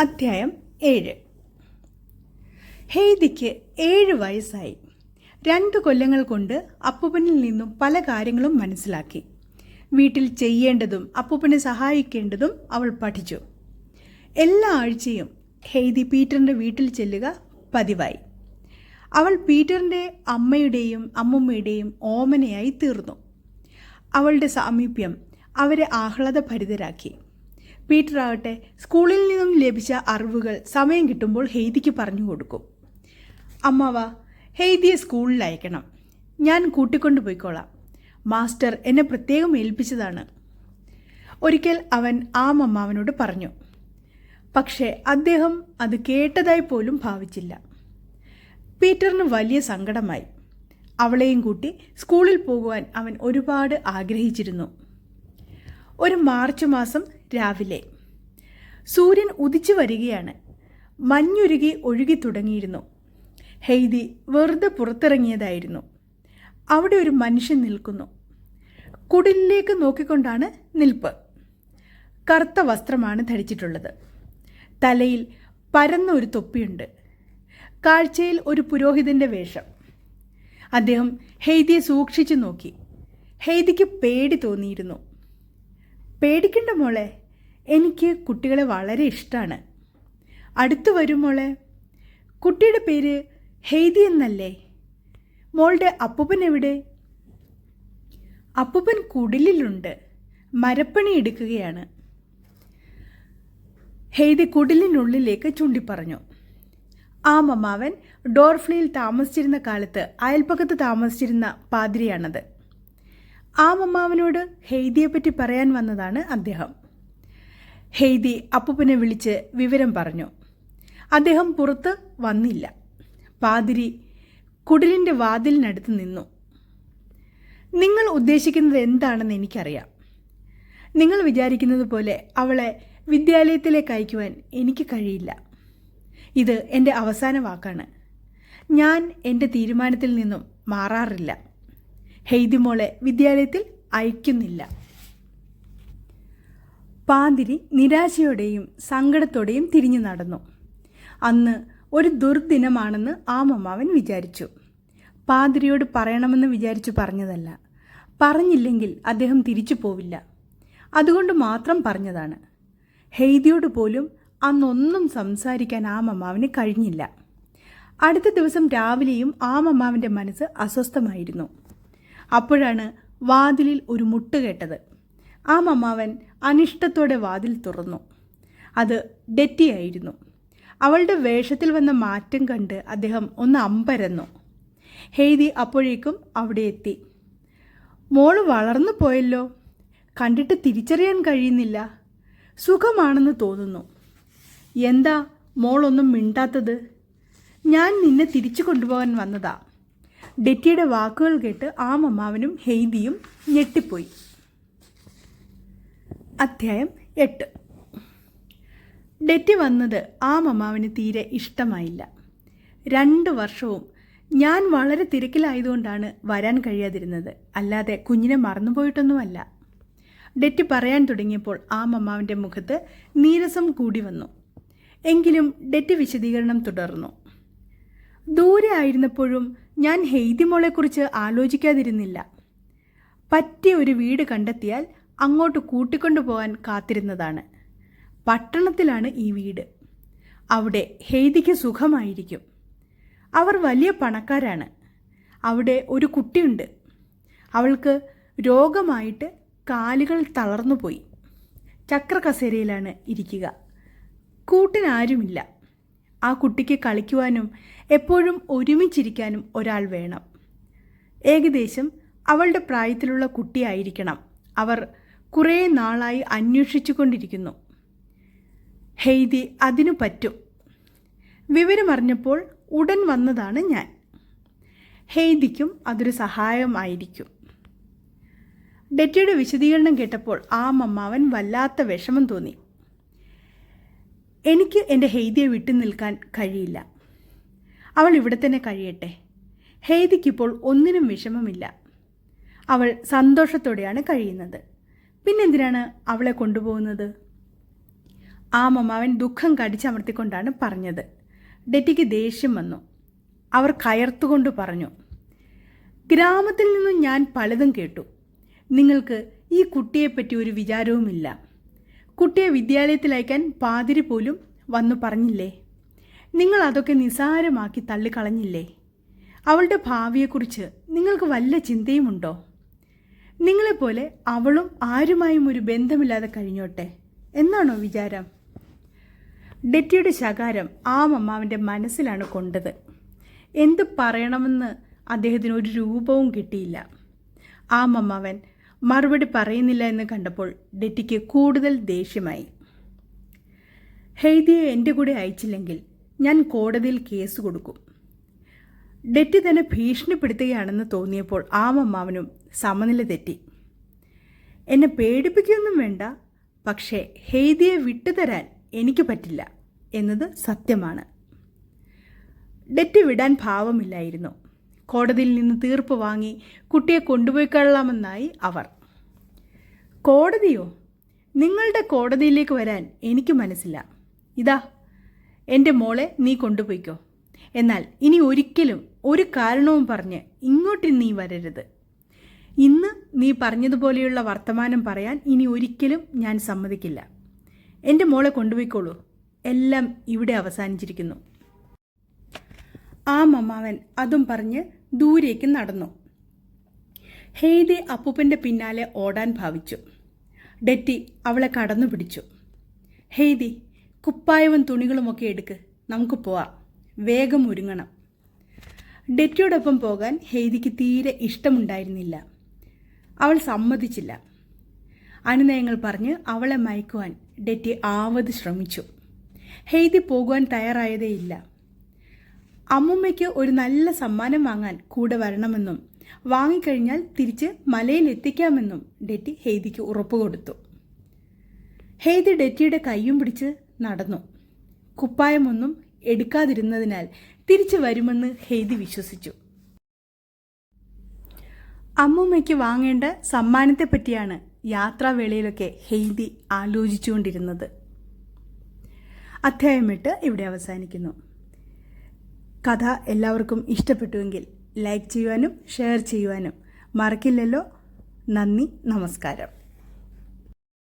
അധ്യായം ഏഴ്. ഹെയ്ദിക്ക് ഏഴ് വയസ്സായി. രണ്ട് കൊല്ലങ്ങൾ കൊണ്ട് അപ്പൂപ്പനിൽ നിന്നും പല കാര്യങ്ങളും മനസ്സിലാക്കി. വീട്ടിൽ ചെയ്യേണ്ടതും അപ്പൂപ്പനെ സഹായിക്കേണ്ടതും അവൾ പഠിച്ചു. എല്ലാ ആഴ്ചയും ഹെയ്ദി പീറ്ററിന്റെ വീട്ടിൽ ചെല്ലുക പതിവായി. അവൾ പീറ്ററിന്റെ അമ്മയുടെയും അമ്മുമ്മയുടെയും ഓമനയായി തീർന്നു. അവളുടെ സാമീപ്യം അവരെ ആഹ്ലാദഭരിതരാക്കി. പീറ്റർ ആകട്ടെ സ്കൂളിൽ നിന്നും ലഭിച്ച അറിവുകൾ സമയം കിട്ടുമ്പോൾ ഹെയ്ദിക്ക് പറഞ്ഞു കൊടുക്കും. അമ്മാവ ഹെയ്ദിയെ സ്കൂളിൽ അയക്കണം. ഞാൻ കൂട്ടിക്കൊണ്ടു പോയിക്കോളാം. മാസ്റ്റർ എന്നെ പ്രത്യേകം ഏൽപ്പിച്ചതാണ്. ഒരിക്കൽ അവൻ ആ അമ്മാവനോട് പറഞ്ഞു പക്ഷേ അദ്ദേഹം അത് കേട്ടതായി പോലും ഭാവിച്ചില്ല. പീറ്ററിന് വലിയ സങ്കടമായി. അവളെയും കൂട്ടി സ്കൂളിൽ പോകുവാൻ അവൻ ഒരുപാട് ആഗ്രഹിച്ചിരുന്നു. ഒരു മാർച്ച് മാസം രാവിലെ. സൂര്യൻ ഉദിച്ചു വരികയാണ്. മഞ്ഞുരുകി ഒഴുകി തുടങ്ങിയിരുന്നു. ഹെയ്തി വെറുതെ പുറത്തിറങ്ങിയതായിരുന്നു. അവിടെ ഒരു മനുഷ്യൻ നിൽക്കുന്നു. കുടിലിലേക്ക് നോക്കിക്കൊണ്ടാണ് നിൽപ്പ്. കറുത്ത വസ്ത്രമാണ് ധരിച്ചിട്ടുള്ളത്. തലയിൽ പരന്ന ഒരു തൊപ്പിയുണ്ട്. കാഴ്ചയിൽ ഒരു പുരോഹിതന്റെ വേഷം. അദ്ദേഹം ഹെയ്തിയെ സൂക്ഷിച്ചു നോക്കി. ഹെയ്തിക്ക് പേടി തോന്നിയിരുന്നു. പേടിക്കണ്ട മോളെ. എനിക്ക് കുട്ടികളെ വളരെ ഇഷ്ടമാണ് അടുത്തു വരും മോളെ. കുട്ടിയുടെ പേര് ഹെയ്തി എന്നല്ലേ? മോളുടെ അപ്പൂപ്പൻ എവിടെ? അപ്പൂപ്പൻ കുടിലിലുണ്ട്. മരപ്പണി എടുക്കുകയാണ്. ഹെയ്തി കുടിലിനുള്ളിലേക്ക് ചൂണ്ടിപ്പറഞ്ഞു. ആ മമാവൻ ഡോർഫ്ലിയിൽ താമസിച്ചിരുന്ന കാലത്ത് അയൽപ്പക്കത്ത് താമസിച്ചിരുന്ന പാതിരിയാണത്. ആ മമ്മാവനോട് ഹെയ്ദിയെപ്പറ്റി പറയാൻ വന്നതാണ് അദ്ദേഹം. ഹെയ്ദി അപ്പൂപ്പനെ വിളിച്ച് വിവരം പറഞ്ഞു. അദ്ദേഹം പുറത്ത് വന്നില്ല. പാതിരി കുടിലിന്റെ വാതിലിനടുത്ത് നിന്നു. നിങ്ങൾ ഉദ്ദേശിക്കുന്നത് എന്താണെന്ന് എനിക്കറിയാം. നിങ്ങൾ വിചാരിക്കുന്നത് പോലെ അവളെ വിദ്യാലയത്തിലേക്ക് അയക്കുവാൻ എനിക്ക് കഴിയില്ല. ഇത് എന്റെ അവസാന വാക്കാണ്. ഞാൻ എന്റെ തീരുമാനത്തിൽ നിന്നും മാറാറില്ല. ഹെയ്തി മോളെ വിദ്യാലയത്തിൽ അയക്കുന്നില്ല. പാതിരി നിരാശയോടെയും സങ്കടത്തോടെയും തിരിഞ്ഞു നടന്നു. അന്ന് ഒരു ദുർദിനമാണെന്ന് ആ മമ്മാവൻ വിചാരിച്ചു. പാതിരിയോട് പറയണമെന്ന് വിചാരിച്ചു പറഞ്ഞതല്ല. പറഞ്ഞില്ലെങ്കിൽ അദ്ദേഹം തിരിച്ചു പോവില്ല. അതുകൊണ്ട് മാത്രം പറഞ്ഞതാണ്. ഹെയ്ദിയോട് പോലും അന്നൊന്നും സംസാരിക്കാൻ ആ മമ്മാവിന് കഴിഞ്ഞില്ല. അടുത്ത ദിവസം രാവിലെയും ആ മമ്മാവിന്റെ മനസ്സ് അസ്വസ്ഥമായിരുന്നു. അപ്പോഴാണ് വാതിലിൽ ഒരു മുട്ട് കേട്ടത്. ആ മമ്മാവൻ അനിഷ്ടത്തോടെ വാതിൽ തുറന്നു. അത് ഡെറ്റിയായിരുന്നു. അവളുടെ വേഷത്തിൽ വന്ന മാറ്റം കണ്ട് അദ്ദേഹം ഒന്ന് അമ്പരന്നു. ഹെയ്തി അപ്പോഴേക്കും അവിടെ എത്തി. മോൾ വളർന്നു പോയല്ലോ. കണ്ടിട്ട് തിരിച്ചറിയാൻ കഴിയുന്നില്ല. സുഖമാണെന്ന് തോന്നുന്നു. എന്താ മോളൊന്നും മിണ്ടാത്തത്? ഞാൻ നിന്നെ തിരിച്ചു കൊണ്ടുപോകാൻ വന്നതാ. ഡെറ്റിയുടെ വാക്കുകൾ കേട്ട് ആ മമ്മാവനും ഹെയ്തിയും ഞെട്ടിപ്പോയി. അധ്യായം എട്ട്. ഡെറ്റി വന്നത് ആ മമ്മാവിന് തീരെ ഇഷ്ടമായില്ല. രണ്ട് വർഷവും ഞാൻ വളരെ തിരക്കിലായതുകൊണ്ടാണ് വരാൻ കഴിയാതിരുന്നത്. അല്ലാതെ കുഞ്ഞിനെ മറന്നുപോയിട്ടൊന്നുമല്ല. ഡെറ്റി പറയാൻ തുടങ്ങിയപ്പോൾ ആ മമ്മാവിന്റെ മുഖത്ത് നീരസം കൂടി വന്നു. എങ്കിലും ഡെറ്റി വിശദീകരണം തുടർന്നു. ദൂരെ ആയിരുന്നപ്പോഴും ഞാൻ ഹെയ്തി മോളെക്കുറിച്ച് ആലോചിക്കാതിരുന്നില്ല. പറ്റിയ ഒരു വീട് കണ്ടെത്തിയാൽ അങ്ങോട്ട് കൂട്ടിക്കൊണ്ടു പോകാൻ കാത്തിരുന്നതാണ്. പട്ടണത്തിലാണ് ഈ വീട്. അവിടെ ഹെയ്തിക്ക് സുഖമായിരിക്കും. അവർ വലിയ പണക്കാരാണ്. അവിടെ ഒരു കുട്ടിയുണ്ട്. അവൾക്ക് രോഗമായിട്ട് കാലുകൾ തളർന്നു പോയി ചക്രകസേരയിലാണ് ഇരിക്കുക. കൂട്ടിനാരുമില്ല ആ കുട്ടിക്ക് കളിക്കുവാനും എപ്പോഴും ഒരുമിച്ചിരിക്കാനും ഒരാൾ വേണം. ഏകദേശം അവളുടെ പ്രായത്തിലുള്ള കുട്ടിയായിരിക്കണം. അവർ കുറേ നാളായി അന്വേഷിച്ചു കൊണ്ടിരിക്കുന്നു ഹെയ്തി അതിനു പറ്റും. വിവരമറിഞ്ഞപ്പോൾ ഉടൻ വന്നതാണ് ഞാൻ. ഹെയ്ദിക്കും അതൊരു സഹായമായിരിക്കും. ഡെറ്റിയുടെ വിശദീകരണം കേട്ടപ്പോൾ ആ മമ്മാവൻ വല്ലാത്ത വിഷമം തോന്നി. എനിക്ക് എന്റെ ഹെയ്തിയെ വിട്ടു നിൽക്കാൻ കഴിയില്ല. അവൾ ഇവിടെ തന്നെ കഴിയട്ടെ. ഹെയ്തിക്കിപ്പോൾ ഒന്നിനും വിഷമമില്ല. അവൾ സന്തോഷത്തോടെയാണ് കഴിയുന്നത്. പിന്നെന്തിനാണ് അവളെ കൊണ്ടുപോകുന്നത്? ആ മമാവൻ ദുഃഖം കടിച്ചമർത്തിക്കൊണ്ടാണ് പറഞ്ഞത്. ഡെറ്റിക്ക് ദേഷ്യം വന്നു. അവർ കയർത്തുകൊണ്ട് പറഞ്ഞു ഗ്രാമത്തിൽ നിന്നും ഞാൻ പലതും കേട്ടു. നിങ്ങൾക്ക് ഈ കുട്ടിയെപ്പറ്റി ഒരു വിചാരവുമില്ല. കുട്ടിയെ വിദ്യാലയത്തിൽ അയക്കാൻ പാതിരി പോലും വന്നു പറഞ്ഞില്ലേ? നിങ്ങൾ അതൊക്കെ നിസാരമാക്കി തള്ളിക്കളഞ്ഞില്ലേ? അവളുടെ ഭാവിയെക്കുറിച്ച് നിങ്ങൾക്ക് വല്ല ചിന്തയുമുണ്ടോ? നിങ്ങളെപ്പോലെ അവളും ആരുമായും ഒരു ബന്ധമില്ലാതെ കഴിഞ്ഞോട്ടെ? എന്നാണോ വിചാരം? ഡെറ്റിയുടെ ശകാരം ആ മമ്മാവിന്റെ മനസ്സിലാണ് കൊണ്ടത്. എന്ത് പറയണമെന്ന് അദ്ദേഹത്തിന് ഒരു രൂപവും കിട്ടിയില്ല. ആ മമ്മാവൻ മറുപടി പറയുന്നില്ല എന്ന് കണ്ടപ്പോൾ ഡെറ്റിക്ക് കൂടുതൽ ദേഷ്യമായി. ഹെയ്തിയെ എന്റെ കൂടെ അയച്ചില്ലെങ്കിൽ ഞാൻ കോടതിയിൽ കേസ് കൊടുക്കും. ഡെറ്റി തന്നെ ഭീഷണിപ്പെടുത്തുകയാണെന്ന് തോന്നിയപ്പോൾ ആ സമനില തെറ്റി. എന്നെ പേടിപ്പിക്കുകയൊന്നും വേണ്ട പക്ഷേ ഹെയ്തിയെ വിട്ടുതരാൻ എനിക്ക് പറ്റില്ല എന്നത് സത്യമാണ്. ഡെറ്റ് വിടാൻ ഭാവമില്ലായിരുന്നു. കോടതിയിൽ നിന്ന് തീർപ്പ് വാങ്ങി കുട്ടിയെ കൊണ്ടുപോയി കൊള്ളാമെന്നായി അവർ. കോടതിയോ? നിങ്ങളുടെ കോടതിയിലേക്ക് വരാൻ എനിക്ക് മനസ്സില്ല. ഇതാ എന്റെ മോളെ നീ കൊണ്ടുപോയിക്കോ. എന്നാൽ ഇനി ഒരിക്കലും ഒരു കാരണവും പറഞ്ഞ് ഇങ്ങോട്ട് നീ വരരുത്. ഇന്ന് നീ പറഞ്ഞതുപോലെയുള്ള വർത്തമാനം പറയാൻ ഇനി ഒരിക്കലും ഞാൻ സമ്മതിക്കില്ല. എന്റെ മോളെ കൊണ്ടുപോയിക്കോളൂ. എല്ലാം ഇവിടെ അവസാനിച്ചിരിക്കുന്നു. ആ മമ്മാവൻ അതും പറഞ്ഞ് ദൂരേക്ക് നടന്നു. ഹെയ്ദി അപ്പൂപ്പന്റെ പിന്നാലെ ഓടാൻ ഭാവിച്ചു. ഡെറ്റി അവളെ കടന്നു പിടിച്ചു. ഹെയ്ദി കുപ്പായവും തുണികളുമൊക്കെ എടുക്ക്. നമുക്ക് പോവാം. വേഗം ഒരുങ്ങണം. ഡെറ്റിയോടൊപ്പം പോകാൻ ഹെയ്ദിക്ക് തീരെ ഇഷ്ടമുണ്ടായിരുന്നില്ല. അവൾ സമ്മതിച്ചില്ല. അനുനയങ്ങൾ പറഞ്ഞ് അവളെ മയക്കുവാൻ ഡെറ്റി ആവത് ശ്രമിച്ചു. ഹെയ്തി പോകുവാൻ തയ്യാറായതേയില്ല. അമ്മുമ്മയ്ക്ക് ഒരു നല്ല സമ്മാനം വാങ്ങാൻ കൂടെ വരണമെന്നും വാങ്ങിക്കഴിഞ്ഞാൽ തിരിച്ച് മലയിൽ എത്തിക്കാമെന്നും ഡെറ്റി ഹെയ്തിക്ക് ഉറപ്പ് കൊടുത്തു. ഹെയ്തി ഡെറ്റിയുടെ കൈയും പിടിച്ച് നടന്നു. കുപ്പായമൊന്നും എടുക്കാതിരുന്നതിനാൽ തിരിച്ചു വരുമെന്ന് ഹെയ്തി വിശ്വസിച്ചു. അമ്മുമ്മയ്ക്ക് വാങ്ങേണ്ട സമ്മാനത്തെ പറ്റിയാണ് യാത്രാവേളയിലൊക്കെ ഹെയ്തി ആലോചിച്ചുകൊണ്ടിരുന്നത്. അധ്യായം എട്ട് ഇവിടെ അവസാനിക്കുന്നു. കഥ എല്ലാവർക്കും ഇഷ്ടപ്പെട്ടുവെങ്കിൽ ലൈക്ക് ചെയ്യുവാനും ഷെയർ ചെയ്യുവാനും മറക്കില്ലല്ലോ. നന്ദി നമസ്കാരം.